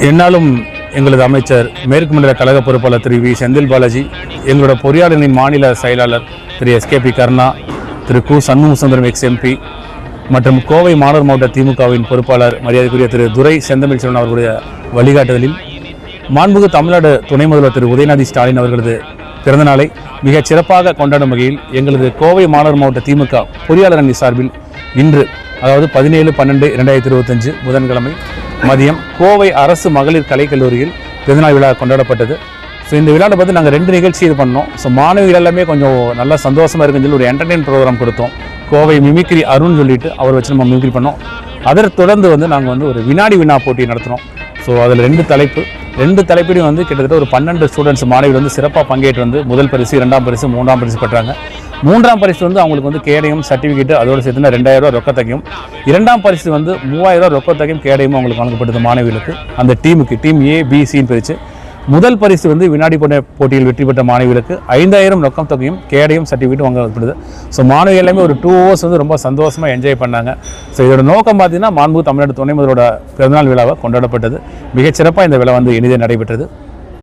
என்னாலும் எங்களது அமைச்சர் மேற்கு மண்டல கழக பொறுப்பாளர் திரு வி. செந்தில் பாலாஜி எங்களோட பொறியாளர்களின் மாநில செயலாளர் திரு எஸ்கேபி கருணா திரு கு. சண்முகசுந்தரம் எக்ஸ். எம்பி மற்றும் கோவை மாணவர் மாவட்ட திமுகவின் பொறுப்பாளர் மரியாதைக்குரிய திரு துரை செந்தமிழ் செல்வன் அவர்களுடைய வழிகாட்டுதலில் மாண்புகு தமிழ்நாடு துணை முதல்வர் திரு உதயநிதி ஸ்டாலின் அவர்களது பிறந்தநாளை மிகச் சிறப்பாக கொண்டாடும் வகையில் எங்களது கோவை மாணவர் மாவட்ட திமுக பொறியாளர் அணி சார்பில் இன்று அதாவது பதினேழு பன்னெண்டு இரண்டாயிரத்தி இருபத்தஞ்சு புதன்கிழமை மதியம் கோவை அரசு மகளிர் கலைக்கல்லூரியில் பிறந்தநாள் விழா கொண்டாடப்பட்டது. ஸோ இந்த விழாவில் பார்த்து நாங்கள் ரெண்டு நிகழ்ச்சி இது பண்ணோம். ஸோ மாணவிகள் எல்லாமே கொஞ்சம் நல்லா சந்தோஷமாக இருக்குன்னு சொல்லி ஒரு என்டர்டெயின் ப்ரோக்ராம் கொடுத்தோம். கோவை மிமிக்ரி அருண் சொல்லிட்டு அவர் வச்சு நம்ம மிமிக்ரி பண்ணோம். அதை தொடர்ந்து வந்து நாங்கள் வந்து ஒரு வினாடி வினா போட்டி நடத்தினோம் ஸோ அதில் ரெண்டு தலைப்பு. ரெண்டு தலைப்பிலையும் வந்து கிட்டத்தட்ட ஒரு பன்னெண்டு ஸ்டூடெண்ட்ஸ் மாணவிகள் வந்து சிறப்பாக பங்கேற்று வந்து முதல் பரிசு இரண்டாம் பரிசு மூன்றாம் பரிசு பெற்றாங்க. மூன்றாம் பரிசு வந்து அவங்களுக்கு வந்து கேடயம் சர்டிஃபிகேட் அதோடு சேர்த்துனா ரெண்டாயிரம் ரூபா ரொக்கத்தகையும் இரண்டாம் பரிசு வந்து மூவாயிரம் ரூபா ரொக்கத்தகையும் கேடயமும் அவங்களுக்கு வழங்கப்பட்டது மாணவிகளுக்கு. அந்த டீமுக்கு டீம் ஏ பிசின்னு பிரித்து முதல் பரிசு வந்து வினாடி போட்ட போட்டியில் வெற்றி பெற்ற மாணவிகளுக்கு ஐந்தாயிரம் ரொக்கம் தொகையும் கேடையும் சர்டிஃபிகேட் வாங்கப்படுது ஸோ மாணவி எல்லாமே ஒரு டூ ஹவர்ஸ் வந்து ரொம்ப சந்தோஷமாக என்ஜாய் பண்ணாங்க. ஸோ இதோட நோக்கம் பார்த்தீங்கன்னா மாண்பு தமிழ்நாடு துணை முதலோட பிறந்தநாள் விழாவை கொண்டாடப்பட்டது. மிகச்சிறப்பாக இந்த விழா வந்து இனிதே நடைபெற்றது.